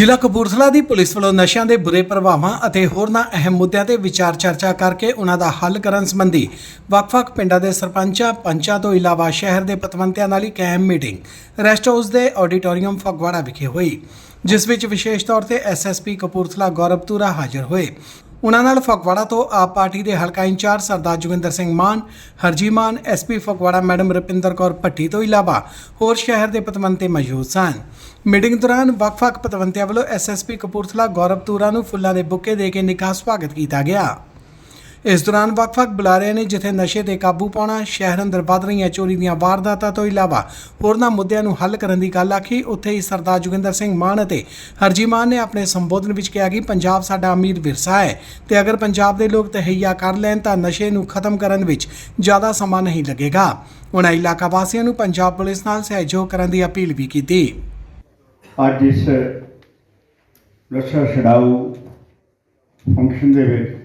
ਜ਼ਿਲ੍ਹਾ ਕਪੂਰਥਲਾ ਦੀ ਪੁਲਿਸ ਵੱਲੋਂ ਨਸ਼ਿਆਂ ਦੇ ਬੁਰੇ ਪ੍ਰਭਾਵਾਂ ਅਤੇ ਹੋਰਨਾਂ ਅਹਿਮ ਮੁੱਦਿਆਂ ਤੇ ਵਿਚਾਰ ਚਰਚਾ ਕਰਕੇ ਉਹਨਾਂ ਦਾ ਹੱਲ ਕਰਨ ਸੰਬੰਧੀ ਵੱਖ-ਵੱਖ ਪਿੰਡਾਂ ਦੇ ਸਰਪੰਚਾਂ, ਪੰਚਾਂ ਤੋਂ ਇਲਾਵਾ ਸ਼ਹਿਰ ਦੇ ਪਤਵੰਤਿਆਂ ਨਾਲ ਇੱਕ ਅਹਿਮ ਮੀਟਿੰਗ, ਰੈਸਟ ਹਾਊਸ ਦੇ ਆਡੀਟੋਰੀਅਮ ਫਗਵਾੜਾ ਵਿਖੇ ਹੋਈ, ਜਿਸ ਵਿੱਚ ਵਿਸ਼ੇਸ਼ ਤੌਰ ਤੇ ਐਸਐਸਪੀ ਕਪੂਰਥਲਾ ਗੌਰਵ ਤੂਰਾ ਹਾਜ਼ਰ ਹੋਏ। ਉਹਨਾਂ ਨਾਲ ਫਗਵਾੜਾ ਤੋਂ ਆਪ ਪਾਰਟੀ ਦੇ ਹਲਕਾ incharge Sardar Joginder Singh Mann, Harji Mann SP Phagwara madam Rupinder Kaur Bhatti ਤੋਂ ਇਲਾਵਾ ਹੋਰ ਸ਼ਹਿਰ ਦੇ ਪਤਵੰਤੇ ਮੌਜੂਦ ਸਨ। ਮੀਟਿੰਗ ਦੌਰਾਨ ਵੱਖ-ਵੱਖ ਪਤਵੰਤਿਆਂ ਵੱਲੋਂ ਐਸਐਸਪੀ ਕਪੂਰਥਲਾ, ਗੌਰਵ ਤੂਰਾ ਨੂੰ ਫੁੱਲਾਂ ਦੇ ਬੁੱਕੇ ਦੇ ਕੇ ਨਿੱਘਾ ਸਵਾਗਤ ਕੀਤਾ ਗਿਆ। ਇਸ ਦੌਰਾਨ ਵੱਖ-ਵੱਖ ਬੁਲਾਰਿਆਂ ਨੇ ਜਿੱਥੇ ਨਸ਼ੇ ਤੇ ਕਾਬੂ ਪਾਉਣਾ, ਸ਼ਹਿਰ ਅੰਦਰ ਵੱਧ ਰਹੀਆਂ ਚੋਰੀ ਦੀਆਂ ਵਾਰਦਾਤਾਂ ਤੋਂ ਇਲਾਵਾ ਹੋਰਨਾਂ ਮੁੱਦਿਆਂ ਨੂੰ ਹੱਲ ਕਰਨ ਦੀ ਗੱਲ ਆਖੀ, ਉੱਥੇ ਹੀ ਸਰਦਾਰ ਜੋਗਿੰਦਰ ਸਿੰਘ ਮਾਨ ਅਤੇ ਹਰਜੀ ਮਾਨ ਨੇ ਆਪਣੇ ਸੰਬੋਧਨ ਵਿੱਚ ਕਿਹਾ ਕਿ ਪੰਜਾਬ ਸਾਡਾ ਅਮੀਰ ਵਿਰਸਾ ਹੈ ਤੇ ਅਗਰ ਪੰਜਾਬ ਦੇ ਲੋਕ ਤਹਈਆ ਕਰ ਲੈਣ ਤਾਂ ਨਸ਼ੇ ਨੂੰ ਖਤਮ ਕਰਨ ਵਿੱਚ ਜ਼ਿਆਦਾ ਸਮਾਂ ਨਹੀਂ ਲੱਗੇਗਾ। ਉਹਨਾਂ ਇਲਾਕਾ ਵਾਸੀਆਂ ਨੂੰ ਪੰਜਾਬ ਪੁਲਿਸ ਨਾਲ ਸਹਿਯੋਗ ਕਰਨ ਦੀ ਅਪੀਲ ਵੀ ਕੀਤੀ। ਅੱਜ ਇਸ ਨਸ਼ਾ ਛਡਾਊ ਫੰਕਸ਼ਨ ਦੇ ਵਿੱਚ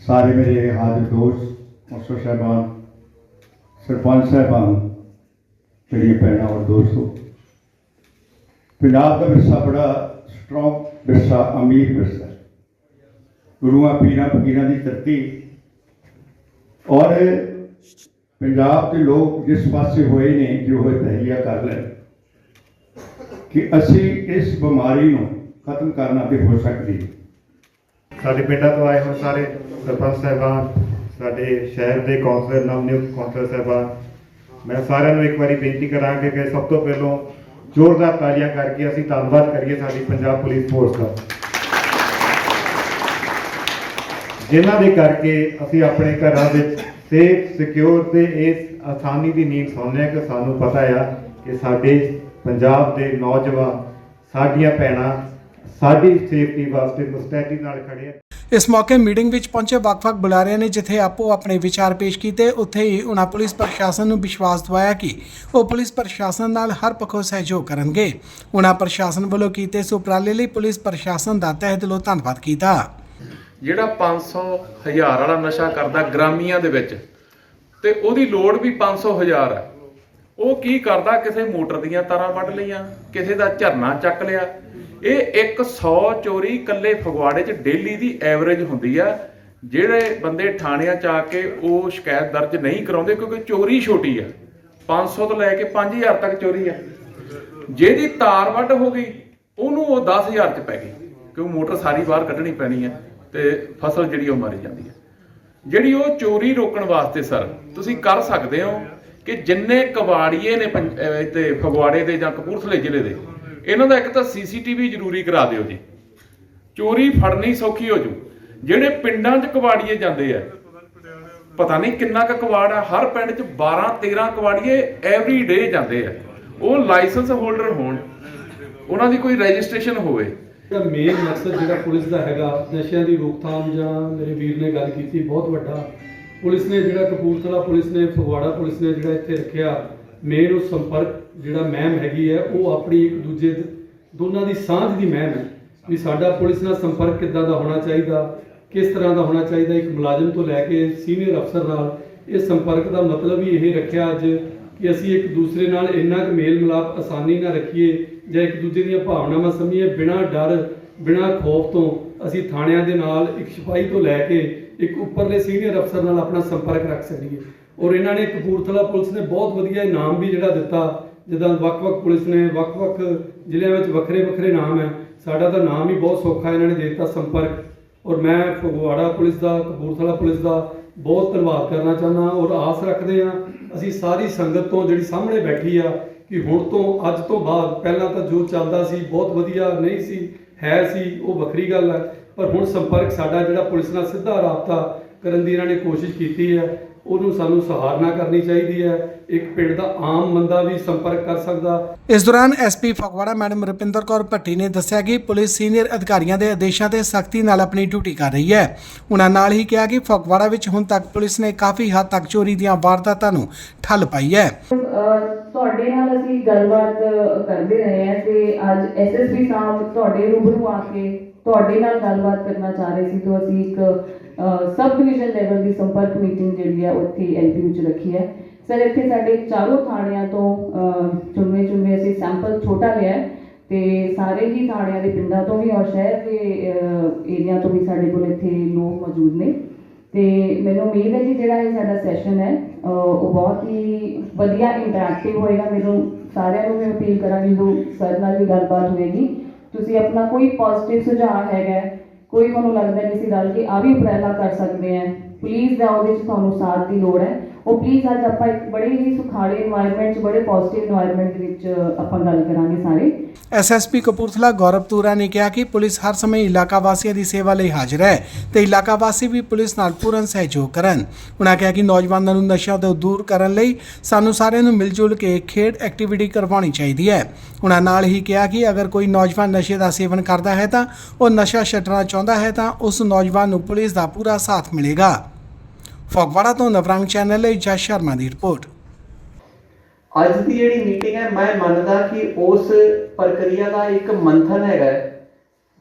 ਸਾਰੇ ਮੇਰੇ ਹਾਜ਼ਰ ਦੋਸਤ ਅਫਸਰ ਸਾਹਿਬਾਨ, ਸਰਪੰਚ ਸਾਹਿਬਾਨ, ਜਿਹੜੀਆਂ ਭੈਣਾਂ ਔਰ ਦੋਸਤੋ। ਪੰਜਾਬ ਦਾ ਵਿਰਸਾ ਬੜਾ ਸਟਰੋਂਗ ਵਿਰਸਾ, ਅਮੀਰ ਵਿਰਸਾ ਗੁਰੂਆਂ, ਪੀਰਾਂ, ਫਕੀਰਾਂ ਦੀ ਧਰਤੀ। ਔਰ ਪੰਜਾਬ ਦੇ ਲੋਕ ਜਿਸ ਪਾਸੇ ਹੋਏ ਨੇ, ਜੋ ਹੋਏ ਤਹਈਆ ਕਰ ਲੈਣ, ਕਿ ਅਸੀਂ ਇਸ ਬਿਮਾਰੀ ਨੂੰ ਖਤਮ ਕਰਨਾ ਤੇ ਹੋ ਸਕਦੀ ਹੈ। ਸਾਡੇ ਪਿੰਡਾਂ ਤੋਂ ਆਏ ਹੋਏ ਸਾਰੇ ਸਰਪੰਚ ਸਾਹਿਬਾਨ, ਸਾਡੇ ਸ਼ਹਿਰ ਦੇ ਕੌਂਸਲਰ, ਨਵਨਿਯੁਕਤ ਕੌਂਸਲਰ ਸਾਹਿਬਾਨ, ਮੈਂ ਸਾਰਿਆਂ ਨੂੰ ਇੱਕ ਵਾਰੀ ਬੇਨਤੀ ਕਰਾਂਗੇ ਕਿ ਸਭ ਤੋਂ ਪਹਿਲਾਂ ਜ਼ੋਰਦਾਰ ਤਾਲੀਆਂ ਕਰਕੇ ਅਸੀਂ ਧੰਨਵਾਦ ਕਰੀਏ ਸਾਡੀ ਪੰਜਾਬ ਪੁਲਿਸ ਫੋਰਸ ਦਾ। ਜਿਨ੍ਹਾਂ ਦੇ ਕਰਕੇ ਅਸੀਂ ਆਪਣੇ ਘਰਾਂ ਵਿੱਚ ਸੇਫ ਸਿਕਿਉਰ ਤੇ ਇਸ ਆਸਾਨੀ ਦੀ ਨੀਂਦ ਸੌਂਦੇ ਹਾਂ ਕਿ ਸਾਨੂੰ ਪਤਾ ਆ ਕਿ ਸਾਡੇ ਪੰਜਾਬ ਦੇ ਨੌਜਵਾਨ, ਸਾਡੀਆਂ ਭੈਣਾਂ ਸਾਡੀ ਸੇਫਟੀ ਵਾਸਤੇ ਮੁਸਤੈਦੀ ਨਾਲ ਖੜੇ ਆ। ਇਸ ਮੌਕੇ ਮੀਟਿੰਗ ਵਿੱਚ ਪਹੁੰਚੇ ਵੱਖ-ਵੱਖ ਬੁਲਾਰਿਆਂ ਨੇ ਜਿੱਥੇ ਆਪੋ ਆਪਣੇ ਵਿਚਾਰ ਪੇਸ਼ ਕੀਤੇ ਉੱਥੇ ਹੀ ਉਹਨਾਂ ਪੁਲਿਸ ਪ੍ਰਸ਼ਾਸਨ ਨੂੰ ਵਿਸ਼ਵਾਸ ਦਿਵਾਇਆ ਕਿ ਉਹ ਪੁਲਿਸ ਪ੍ਰਸ਼ਾਸਨ ਨਾਲ ਹਰ ਪੱਖੋਂ ਸਹਿਯੋਗ ਕਰਨਗੇ। ਉਹਨਾਂ ਪ੍ਰਸ਼ਾਸਨ ਵੱਲੋਂ ਕੀਤੇ ਇਸ ਉਪਰਾਲੇ ਲਈ ਪੁਲਿਸ ਪ੍ਰਸ਼ਾਸਨ ਦਾ ਤਹਿ ਦਿਲੋਂ ਧੰਨਵਾਦ ਕੀਤਾ। ਜਿਹੜਾ 500 ਹਜ਼ਾਰ ਵਾਲਾ ਨਸ਼ਾ ਕਰਦਾ ਗ੍ਰਾਮੀਆਂ ਦੇ ਵਿੱਚ ਤੇ ਉਹਦੀ ਲੋੜ ਵੀ 500 ਹਜ਼ਾਰ ਹੈ ਉਹ ਕੀ ਕਰਦਾ? ਕਿਸੇ ਮੋਟਰ ਦੀਆਂ ਤਾਰਾਂ ਵੱਢ ਲਈਆਂ, ਕਿਸੇ ਦਾ ਝਰਨਾ ਚੱਕ ਲਿਆ। ਇਹ 100 ਚੋਰੀ ਇਕੱਲੇ ਫਗਵਾੜੇ 'ਚ ਡੇਲੀ ਦੀ ਐਵਰੇਜ ਹੁੰਦੀ ਆ। ਜਿਹੜੇ ਬੰਦੇ ਥਾਣਿਆਂ 'ਚ ਆ ਕੇ ਉਹ ਸ਼ਿਕਾਇਤ ਦਰਜ ਨਹੀਂ ਕਰਾਉਂਦੇ, ਕਿਉਂਕਿ ਚੋਰੀ ਛੋਟੀ ਆ। 500 ਤੋਂ ਲੈ ਕੇ 5000 ਤੱਕ ਚੋਰੀ ਆ। ਜਿਹਦੀ ਤਾਰ ਵੱਢ ਹੋ ਗਈ, ਉਹਨੂੰ ਉਹ 10000 ਚ ਪੈ ਗਈ ਕਿਉਂ ਮੋਟਰ ਸਾਰੀ ਬਾਹਰ ਕੱਢਣੀ ਪੈਣੀ ਹੈ ਤੇ ਫਸਲ ਜਿਹੜੀ ਉਹ ਮਾਰੀ ਜਾਂਦੀ ਹੈ ਜਿਹੜੀ ਉਹ ਚੋਰੀ ਰੋਕਣ ਵਾਸਤੇ, ਸਰ, ਤੁਸੀਂ ਕਰ ਸਕਦੇ ਹੋ। ਕਿ ਜਿੰਨੇ ਕਬਾੜੀਏ ਨੇ ਤੇ ਫਗਵਾੜੇ ਦੇ ਜਾਂ ਕਪੂਰਥਲੇ ਜ਼ਿਲ੍ਹੇ ਦੇ, ਇਹਨਾਂ ਦਾ ਇੱਕ ਤਾਂ ਸੀਸੀਟੀਵੀ ਜ਼ਰੂਰੀ ਕਰਾ ਦਿਓ ਜੀ। ਚੋਰੀ ਫੜਨੀ ਸੌਖੀ ਹੋ ਜੂ। ਜਿਹੜੇ ਪਿੰਡਾਂ 'ਚ ਕਬਾੜੀਏ ਜਾਂਦੇ ਆ, ਪਤਾ ਨਹੀਂ ਕਿੰਨਾ ਕੁ ਕਵਾੜ ਆ, ਹਰ ਪਿੰਡ 'ਚ 12 13 ਕਵਾੜੀਏ ਐਵਰੀ ਡੇ ਜਾਂਦੇ ਆ। ਉਹ ਲਾਇਸੈਂਸ ਹੋਲਡਰ ਹੋਣ, ਉਹਨਾਂ ਦੀ ਕੋਈ ਰਜਿਸਟ੍ਰੇਸ਼ਨ ਹੋਵੇ। ਜਿਹੜਾ ਮੇਨ ਮਕਸਦ ਜਿਹੜਾ ਪੁਲਿਸ ਦਾ ਹੈਗਾ, ਨਸ਼ਿਆਂ ਦੀ ਰੋਕਥਾਮ ਜਾਂ ਮੇਰੇ ਵੀਰ ਨੇ ਗੱਲ ਕੀਤੀ, ਬਹੁਤ ਵੱਡਾ ਪੁਲਿਸ ਨੇ ਜਿਹੜਾ ਕਪੂਰਥਲਾ ਪੁਲਿਸ ਨੇ, ਫਗਵਾੜਾ ਪੁਲਿਸ ਨੇ ਜਿਹੜਾ ਇੱਥੇ ਰੱਖਿਆ, ਮੇਨ ਉਹ ਸੰਪਰਕ ਜਿਹੜਾ ਮਹਿਮ ਹੈਗੀ ਹੈ, ਉਹ ਆਪਣੀ ਇੱਕ ਦੂਜੇ ਦੋਨਾਂ ਦੀ ਸਾਂਝ ਦੀ ਮਹਿਮ ਹੈ ਵੀ ਸਾਡਾ ਪੁਲਿਸ ਨਾਲ ਸੰਪਰਕ ਕਿੱਦਾਂ ਦਾ ਹੋਣਾ ਚਾਹੀਦਾ, ਕਿਸ ਤਰ੍ਹਾਂ ਦਾ ਹੋਣਾ ਚਾਹੀਦਾ, ਇੱਕ ਮੁਲਾਜ਼ਮ ਤੋਂ ਲੈ ਕੇ ਸੀਨੀਅਰ ਅਫਸਰ ਨਾਲ ਇਹ ਸੰਪਰਕ ਦਾ ਮਤਲਬ ਹੀ ਇਹ ਰੱਖਿਆ ਅੱਜ ਕਿ ਅਸੀਂ ਇੱਕ ਦੂਸਰੇ ਨਾਲ ਇੰਨਾ ਕੁ ਮੇਲ ਮਿਲਾਪ ਆਸਾਨੀ ਨਾਲ ਰੱਖੀਏ ਜਾਂ ਇੱਕ ਦੂਜੇ ਦੀਆਂ ਭਾਵਨਾਵਾਂ ਸਮਝੀਏ, ਬਿਨਾਂ ਡਰ, ਬਿਨਾਂ ਖੌਫ ਤੋਂ ਅਸੀਂ ਥਾਣਿਆਂ ਦੇ ਨਾਲ ਇੱਕ ਸਿਪਾਹੀ ਤੋਂ ਲੈ ਕੇ ਇੱਕ ਉੱਪਰਲੇ ਸੀਨੀਅਰ ਅਫਸਰ ਨਾਲ ਆਪਣਾ ਸੰਪਰਕ ਰੱਖ ਸਕੀਏ ਔਰ ਇਹਨਾਂ ਨੇ ਕਪੂਰਥਲਾ ਪੁਲਿਸ ਨੇ ਬਹੁਤ ਵਧੀਆ ਇਨਾਮ ਵੀ ਜਿਹੜਾ ਦਿੱਤਾ। ਜਿੱਦਾਂ ਵੱਖ-ਵੱਖ ਪੁਲਿਸ ਨੇ ਵੱਖ-ਵੱਖ ਜ਼ਿਲ੍ਹਿਆਂ ਵਿੱਚ ਵੱਖਰੇ-ਵੱਖਰੇ ਨਾਮ ਹੈ। ਸਾਡਾ ਤਾਂ ਨਾਮ ਹੀ ਬਹੁਤ ਸੌਖਾ ਇਹਨਾਂ ਨੇ ਦੇ ਦਿੱਤਾ ਸੰਪਰਕ। ਔਰ ਮੈਂ ਫਗਵਾੜਾ ਪੁਲਿਸ ਦਾ, ਕਪੂਰਥਲਾ ਪੁਲਿਸ ਦਾ ਬਹੁਤ ਧੰਨਵਾਦ ਕਰਨਾ ਚਾਹੁੰਦਾ ਔਰ ਆਸ ਰੱਖਦੇ ਹਾਂ ਅਸੀਂ ਸਾਰੀ ਸੰਗਤ ਤੋਂ ਜਿਹੜੀ ਸਾਹਮਣੇ ਬੈਠੀ ਆ ਕਿ ਹੁਣ ਤੋਂ, ਅੱਜ ਤੋਂ ਬਾਅਦ ਪਹਿਲਾਂ ਤਾਂ ਜੋ ਚੱਲਦਾ ਸੀ, ਬਹੁਤ ਵਧੀਆ, ਨਹੀਂ ਸੀ, ਹੈ ਸੀ, ਉਹ ਵੱਖਰੀ ਗੱਲ ਹੈ ਪਰ ਹੁਣ ਸੰਪਰਕ ਸਾਡਾ ਜਿਹੜਾ ਪੁਲਿਸ ਨਾਲ ਸਿੱਧਾ ਰਾਬਤਾ ਕਰਨ ਦੀ ਇਹਨਾਂ ਨੇ ਕੋਸ਼ਿਸ਼ ਕੀਤੀ ਹੈ ਉਹਨੂੰ ਸਾਨੂੰ ਸਹਾਰਨਾ ਕਰਨੀ ਚਾਹੀਦੀ ਹੈ। ਇੱਕ ਪਿੰਡ ਦਾ ਆਮ ਬੰਦਾ ਵੀ ਸੰਪਰਕ ਕਰ ਸਕਦਾ। ਇਸ ਦੌਰਾਨ ਐਸਪੀ ਫਗਵਾੜਾ ਮੈਡਮ ਰੁਪਿੰਦਰ ਕੌਰ ਭੱਟੀ ਨੇ ਦੱਸਿਆ ਕਿ ਪੁਲਿਸ ਸੀਨੀਅਰ ਅਧਿਕਾਰੀਆਂ ਦੇ ਆਦੇਸ਼ਾਂ ਤੇ ਸਖਤੀ ਨਾਲ ਆਪਣੀ ਡਿਊਟੀ ਕਰ ਰਹੀ ਹੈ। ਉਹਨਾਂ ਨਾਲ ਹੀ ਕਿਹਾ ਕਿ ਫਗਵਾੜਾ ਵਿੱਚ ਹੁਣ ਤੱਕ ਪੁਲਿਸ ਨੇ ਕਾਫੀ ਹੱਦ ਤੱਕ ਚੋਰੀ ਦੀਆਂ ਵਾਰਦਾਤਾਂ ਨੂੰ ਠੱਲ ਪਾਈ ਹੈ। ਤੁਹਾਡੇ ਨਾਲ ਅਸੀਂ ਗੱਲਬਾਤ ਕਰਦੇ ਰਹੇ ਹਾਂ ਤੇ ਅੱਜ ਐਸਐਸਪੀ ਸਾਹਿਬ ਤੁਹਾਡੇ ਰੂਬਰੂ ਆ ਕੇ ਤੁਹਾਡੇ ਨਾਲ ਗੱਲਬਾਤ ਕਰਨਾ ਚਾਹ ਰਹੇ ਸੀ, ਤੋਂ ਅਸੀਂ ਇੱਕ ਸਬ ਡਿਵੀਜ਼ਨ ਲੈਵਲ ਦੀ ਸੰਪਰਕ ਮੀਟਿੰਗ ਜਿਹੜੀ ਹੈ ਉੱਥੇ ਐਲਪੀ ਵਿੱਚ ਰੱਖੀ ਹੈ। ਸਰ, ਇੱਥੇ ਸਾਡੇ ਚਾਰੋਂ ਥਾਣਿਆਂ ਤੋਂ ਚੁੰਮੇ ਚੁੰਮੇ ਅਸੀਂ ਸੈਂਪਲ ਛੋਟਾ ਲਿਆ ਹੈ ਤੇ ਸਾਰੇ ਹੀ ਥਾਣਿਆਂ ਦੇ ਪਿੰਡਾਂ ਤੋਂ ਵੀ ਔਰ ਸ਼ਹਿਰ ਦੇ ਏਰੀਆ ਤੋਂ ਵੀ ਸਾਡੇ ਕੋਲ ਇੱਥੇ ਲੋਕ ਮੌਜੂਦ ਨੇ। ਤੇ ਮੈਨੂੰ ਉਮੀਦ ਹੈ ਕਿ ਜਿਹੜਾ ਇਹ ਸਾਡਾ ਸੈਸ਼ਨ ਹੈ ਉਹ ਬਹੁਤ ਹੀ ਵਧੀਆ ਇੰਟਰੈਕਟਿਵ ਹੋਏਗਾ। ਮੈਨੂੰ ਸਾਰਿਆਂ ਨੂੰ ਮੈਂ ਅਪੀਲ ਕਰਾਂਗੀ ਜੋ ਸਰ ਨਾਲ ਵੀ ਗੱਲਬਾਤ ਹੋਏਗੀ। ਤੁਸੀਂ ਆਪਣਾ ਕੋਈ ਪੋਜ਼ਿਟਿਵ ਸੁਝਾਅ ਹੈਗਾ ਕੋਈ ਤੁਹਾਨੂੰ ਲੱਗਦਾ ਕਿਸੇ ਗੱਲ ਕਿ ਆ ਵੀ ਉਪਰਾਲਾ ਕਰ ਸਕਦੇ ਆ ਪਲੀਜ਼ ਦਾ ਉਹਦੇ ਵਿੱਚ ਤੁਹਾਨੂੰ ਸਾਥ ਦੀ ਲੋੜ ਹੈ। ਉਹ ਪਲੀਜ਼ ਅੱਜ ਆਪਾਂ ਇੱਕ ਬੜੇ ਹੀ ਸੁਖਾਲੇ এনवायरमेंट 'ਚ, ਬੜੇ ਪੋਜ਼ਿਟਿਵ এনवायरमेंट ਦੇ ਵਿੱਚ ਆਪਾਂ ਗੱਲ ਕਰਾਂਗੇ ਸਾਰੇ। ਐਸਐਸਪੀ ਕਪੂਰਥਲਾ ਗੌਰਵ ਤੂਰਾ ਨੇ ਕਿਹਾ ਕਿ ਪੁਲਿਸ ਹਰ ਸਮੇਂ ਇਲਾਕਾ ਵਾਸੀਆਂ ਦੀ ਸੇਵਾ ਲਈ ਹਾਜ਼ਰ ਹੈ ਤੇ ਇਲਾਕਾ ਵਾਸੀ ਵੀ ਪੁਲਿਸ ਨਾਲ ਪੂਰਨ ਸਹਿਯੋਗ ਕਰਨ। ਉਹਨਾਂ ਕਿਹਾ ਕਿ ਨੌਜਵਾਨਾਂ ਨੂੰ ਨਸ਼ਾ ਤੋਂ ਦੂਰ ਕਰਨ ਲਈ ਸਾਨੂੰ ਸਾਰਿਆਂ ਨੂੰ ਮਿਲ ਜੁਲ ਕੇ ਖੇਡ ਐਕਟੀਵਿਟੀ ਕਰਵਾਉਣੀ ਚਾਹੀਦੀ ਹੈ। ਉਹਨਾਂ ਨਾਲ ਹੀ ਕਿਹਾ ਕਿ ਅਗਰ ਕੋਈ ਨੌਜਵਾਨ ਨਸ਼ੇ ਦਾ ਸੇਵਨ ਕਰਦਾ ਹੈ ਤਾਂ ਉਹ ਨਸ਼ਾ ਛੱਡਣਾ ਚਾਹੁੰਦਾ ਹੈ ਤਾਂ ਉਸ ਨੌਜਵਾਨ ਨੂੰ ਪੁਲਿਸ ਦਾ ਪੂਰਾ ਸਾਥ ਮਿਲੇਗਾ। ਫਗਵਾੜਾ ਤੋਂ ਨਵਰੰਗ ਚੈਨਲ ਲਈ ਜਸ ਸ਼ਰਮਾ ਦੀ ਰਿਪੋਰਟ। ਅੱਜ ਦੀ ਜਿਹੜੀ ਮੀਟਿੰਗ ਹੈ, ਮੈਂ ਮੰਨਦਾ ਕਿ ਉਸ ਪ੍ਰਕਿਰਿਆ ਦਾ ਇੱਕ ਮੰਥਨ ਹੈਗਾ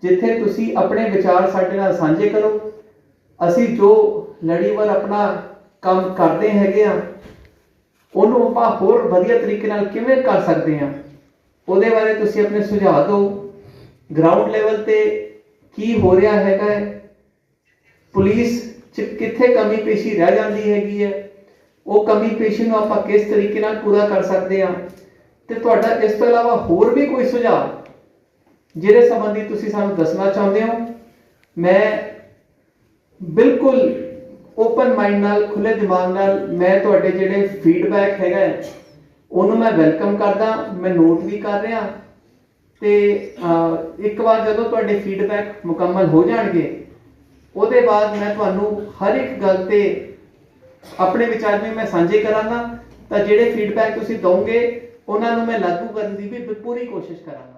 ਜਿੱਥੇ ਤੁਸੀਂ ਆਪਣੇ ਵਿਚਾਰ ਸਾਡੇ ਨਾਲ ਸਾਂਝੇ ਕਰੋ। ਅਸੀਂ ਜੋ ਲੜੀਵਾਰ ਆਪਣਾ ਕੰਮ ਕਰਦੇ ਹੈਗੇ ਆ ਉਹਨੂੰ ਆਪਾਂ ਹੋਰ ਵਧੀਆ ਤਰੀਕੇ ਨਾਲ ਕਿਵੇਂ ਕਰ ਸਕਦੇ ਆ ਉਹਦੇ ਬਾਰੇ ਤੁਸੀਂ ਆਪਣੇ ਸੁਝਾਅ ਦਿਓ। ਗਰਾਊਂਡ ਲੈਵਲ ਤੇ ਕੀ ਹੋ ਰਿਹਾ ਹੈਗਾ ਹੈ, ਪੁਲਿਸ ਕਿੱਥੇ ਕਮੀ ਪੇਸ਼ੀ ਰਹਿ ਜਾਂਦੀ ਹੈਗੀ ਹੈ? ਉਹ ਕਮੀ ਪੇਸ਼ੀ ਨੂੰ ਆਪਾਂ ਕਿਸ ਤਰੀਕੇ ਨਾਲ ਪੂਰਾ ਕਰ ਸਕਦੇ ਹਾਂ? ਤੇ ਤੁਹਾਡਾ ਇਸ ਤੋਂ ਇਲਾਵਾ ਹੋਰ ਵੀ ਕੋਈ ਸੁਝਾਅ? ਜਿਹਦੇ ਸੰਬੰਧੀ ਤੁਸੀਂ ਸਾਨੂੰ ਦੱਸਣਾ ਚਾਹੁੰਦੇ ਹੋ? ਮੈਂ ਬਿਲਕੁਲ ਓਪਨ ਮਾਈਂਡ ਨਾਲ ਖੁੱਲੇ ਦਿਮਾਗ ਨਾਲ ਮੈਂ ਤੁਹਾਡੇ ਜਿਹੜੇ ਫੀਡਬੈਕ ਹੈਗਾ ਹੈ, ਉਹਨੂੰ ਮੈਂ ਵੈਲਕਮ ਕਰਦਾ ਮੈਂ ਨੋਟ ਵੀ ਕਰ ਰਿਹਾ। ਤੇ ਇੱਕ ਵਾਰ ਜਦੋਂ ਤੁਹਾਡੇ ਫੀਡਬੈਕ ਮੁਕੰਮਲ ਹੋ ਜਾਣਗੇ ਉਹਦੇ ਬਾਅਦ ਮੈਂ ਤੁਹਾਨੂੰ ਹਰ ਇੱਕ ਗੱਲ ਤੇ ਆਪਣੇ ਵਿਚਾਰ ਵੀ ਮੈਂ ਸਾਂਝੇ ਕਰਾਂਗਾ, ਤਾਂ ਜਿਹੜੇ ਫੀਡਬੈਕ ਤੁਸੀਂ ਦਿਓਗੇ, ਉਹਨਾਂ ਨੂੰ ਮੈਂ ਲਾਗੂ ਕਰਨ ਦੀ ਵੀ ਪੂਰੀ ਕੋਸ਼ਿਸ਼ ਕਰਾਂਗਾ।